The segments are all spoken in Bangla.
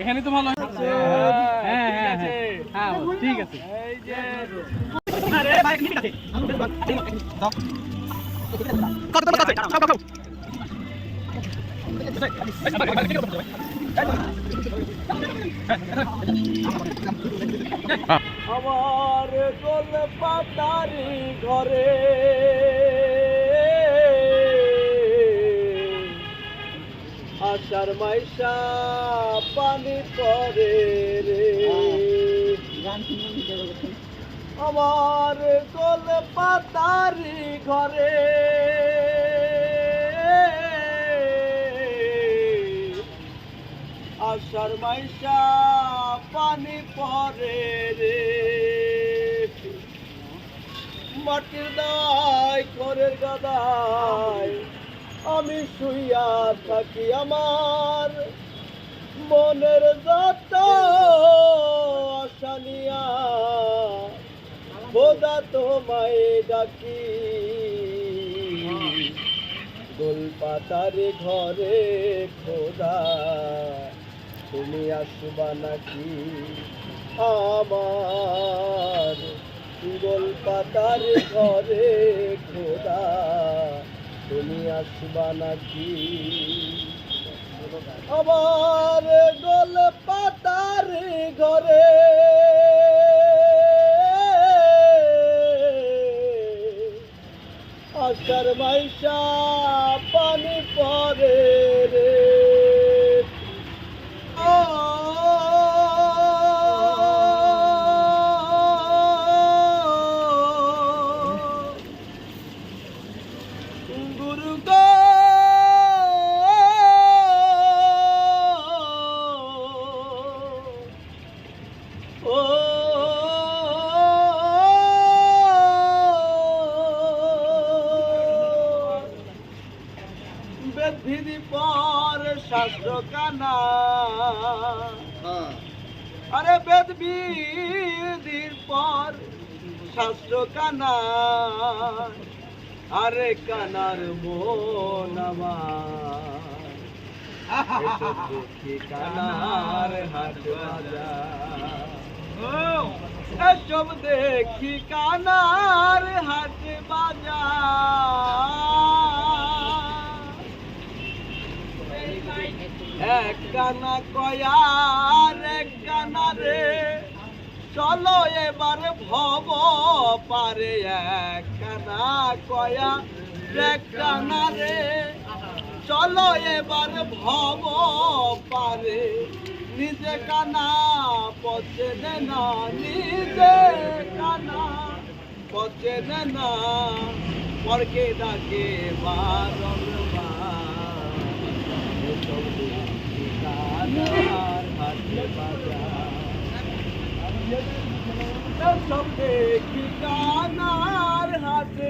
এখানে তো ভালো হ্যাঁ হ্যাঁ হ্যাঁ হ্যাঁ ঠিক আছে। আমার গোল পাতারি ঘরে। আশার মাইশা পানি পরে রে। আমার গোল পাতারি ঘরে। আষাঢ় মাইশা পানি পরে রে। মাটির দায় করের গাদায়। শুইয়া থাকি আমার। মনের যত আসানিয়া খোদা তোমায় ডাকি। গোল পাতারে ঘরে খোদা, তুমি আসবা নাকি আমার? গোল পাতারে ঘরে খোদা তুমি আসবা নাকি আমার গোল পাতার ঘরে। আশার মাইশা পানি পরে রে। বেদিদি পর শাস্ত্র কানা আরে বেদ বিধির পর শাস্ত্র কানা আরে কানার মন দেখি কানার হাট বাজার এসব দেখি কানার হাট বাজার এক কানা কয়ার এক কানা রে? চলো এবার ভব পারে এক কয়া কানা রে। চলো এবার ভব পারে, নিজে কানা, পচে না, নিজে কানা, পচে না, পরকে ডাকে বারংবার এসব দেখি কানার হাটে বাজার সব দেখি কানার হাট বাজার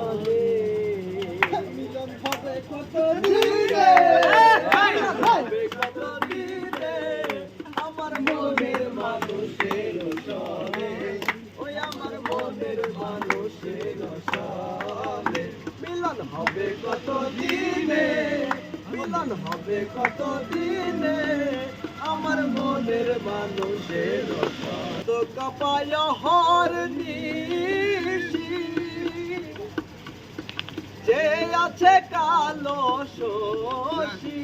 মানুষের সনে মিলন হবে কত দিনে মিলন হবে কত দিনে আমার মনের মানুষের তো কপায় হর যে আছে কালো শশী।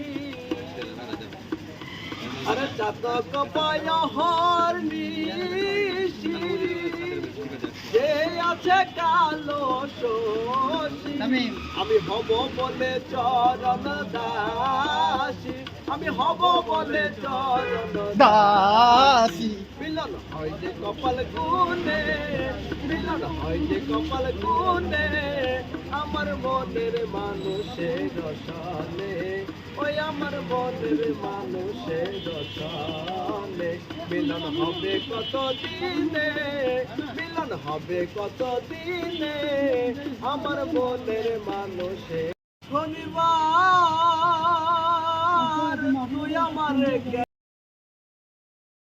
আরে চাতক পায় হর নিশি। আছে কালো আমি হব বলে চরণ দাসী। আমি হব বলে চরণ দাসী। মিলন হয় যে কপাল গুনে মিলন হয় যে কপাল গুনে আমার মনের মানুষের রসনে ওই আমার মনের মানুষের দশালে মিলন হবে কত দিনে মিলন হবে কত দিনে আমার মনের মানুষের শনিবার, তুই আমার